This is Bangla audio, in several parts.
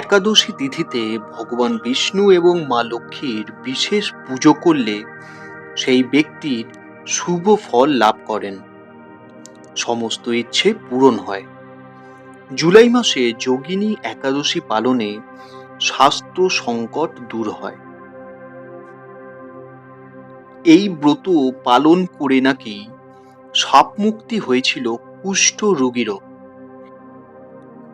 একাদশী তিথিতে ভগবান বিষ্ণু এবং মা লক্ষ্মীর বিশেষ পুজো করলে সেই ব্যক্তির শুভ ফল লাভ করেন। সমস্ত ইচ্ছে পূরণ হয়। জুলাই মাসে যোগিনী একাদশী পালনে স্বাস্থ্য সংকট দূর হয়। এই ব্রত পালন করে নাকি সাপ মুক্তি হয়েছিল কুষ্ঠ রোগীরও।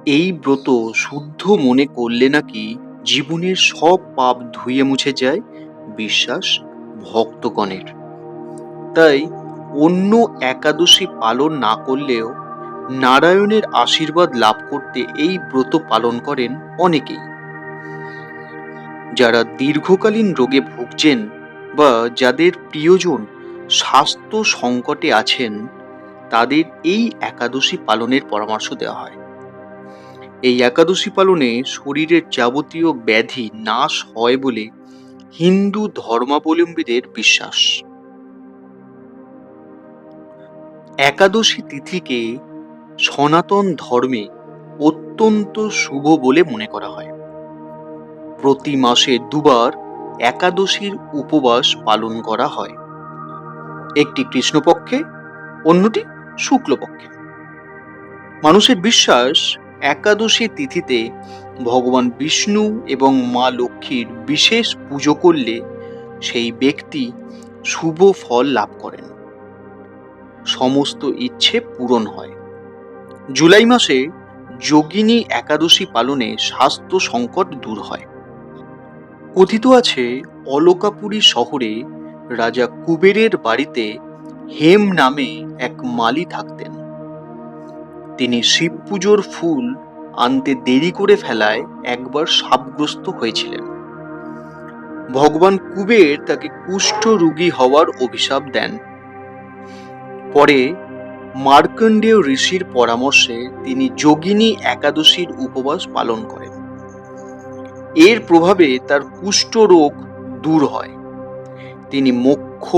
এই ব্রত শুদ্ধ মনে করলে নাকি জীবনের সব পাপ ধুয়ে মুছে যায় বিশ্বাস ভক্তগণের। তাই অন্য একাদশী পালন না করলেও নারায়ণের আশীর্বাদ লাভ করতে এই ব্রত পালন করেন অনেকেই। যারা দীর্ঘকালীন রোগে ভুগছেন বা যাদের প্রিয়জন স্বাস্থ্য সংকটে আছেন, তাদের এই একাদশী পালনের পরামর্শ দেওয়া হয়। এই একাদশী পালনে শরীরের যাবতীয় ব্যাধি নাশ হয় বলে হিন্দু ধর্মাবলম্বীদের বিশ্বাস। একাদশী তিথিকে সনাতন ধর্মে অত্যন্ত শুভ বলে মনে করা হয়। প্রতি মাসে দুবার একাদশীর উপবাস পালন করা হয়। একটি কৃষ্ণপক্ষে, অন্যটি শুক্লপক্ষে। মানুষের বিশ্বাস একাদশী তিথিতে ভগবান বিষ্ণু এবং মা লক্ষ্মীর বিশেষ পুজো করলে সেই ব্যক্তি শুভ ফল লাভ করেন। সমস্ত ইচ্ছে পূরণ হয়। জুলাই মাসে যোগিনী একাদশী পালনে স্বাস্থ্য সংকট দূর হয়। কথিত আছে, অলকাপুরী শহরে রাজা কুবেরের বাড়িতে হেম নামে এক মালি থাকতেন। তিনি শিব পুজোর ফুল আনতে দেরি করে ফেলায় একবার সাপগ্রস্ত হয়েছিলেন। ভগবান কুবের তাকে কুষ্ঠ রোগী হওয়ার অভিশাপ দেন। পরে মার্কণ্ডেয় ঋষির পরামর্শে তিনি যোগিনী একাদশীর উপবাস পালন করেন। এর প্রভাবে তার কুষ্ঠ রোগ দূর হয়। তিনি মোক্ষ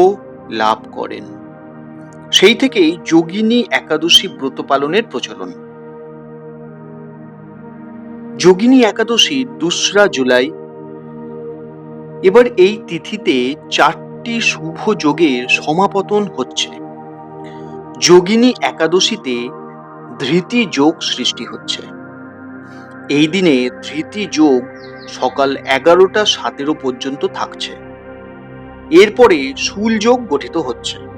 লাভ করেন। সেই থেকেই যোগিনী একাদশী ব্রত পালনের প্রচলন। যোগিনী একাদশী দোসরা জুলাই। এবার এই তিথিতে চারটি শুভ যোগের সমাপতন হচ্ছে। যোগিনী একাদশীতে ধৃতি যোগ সৃষ্টি হচ্ছে। এই দিনে ধৃতি যোগ সকাল এগারোটা সতেরো পর্যন্ত থাকছে। এরপরে শুল যোগ গঠিত হচ্ছে।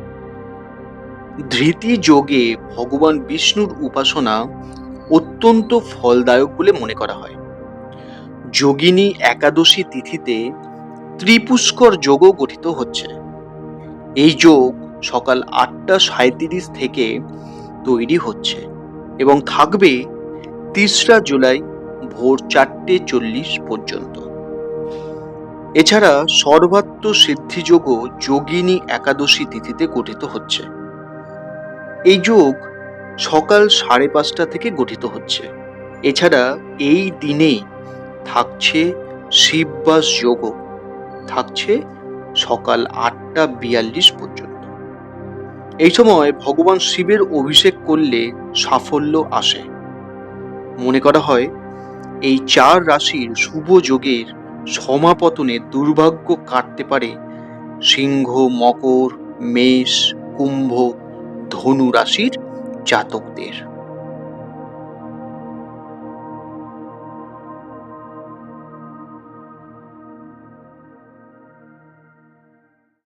ধৃতি যোগে ভগবান বিষ্ণুর উপাসনা অত্যন্ত ফলদায়ক বলে মনে করা হয়। যোগিনী একাদশী তিথিতে ত্রিপুষ্কর যোগও গঠিত হচ্ছে। এই যোগ সকাল আটটা সাঁত্রিশ থেকে তৈরি হচ্ছে এবং থাকবে তিসরা জুলাই ভোর চারটে চল্লিশ পর্যন্ত। এছাড়া সর্বাত্ম সিদ্ধিযোগও যোগিনী একাদশী তিথিতে গঠিত হচ্ছে। এই যোগ সকাল সাড়ে পাঁচটা থেকে গঠিত হচ্ছে। এছাড়া এই দিনেই থাকছে শিববাস যোগও থাকছে সকাল আটটা বিয়াল্লিশ পর্যন্ত। এই সময় ভগবান শিবের অভিষেক করলে সাফল্য আসে। মনে করা হয়, এই চার রাশির শুভ যোগের সমাপতনে দুর্ভাগ্য কাটতে পারে সিংহ, মকর, মেষ, কুম্ভ ধনু রাশির জাতকদের।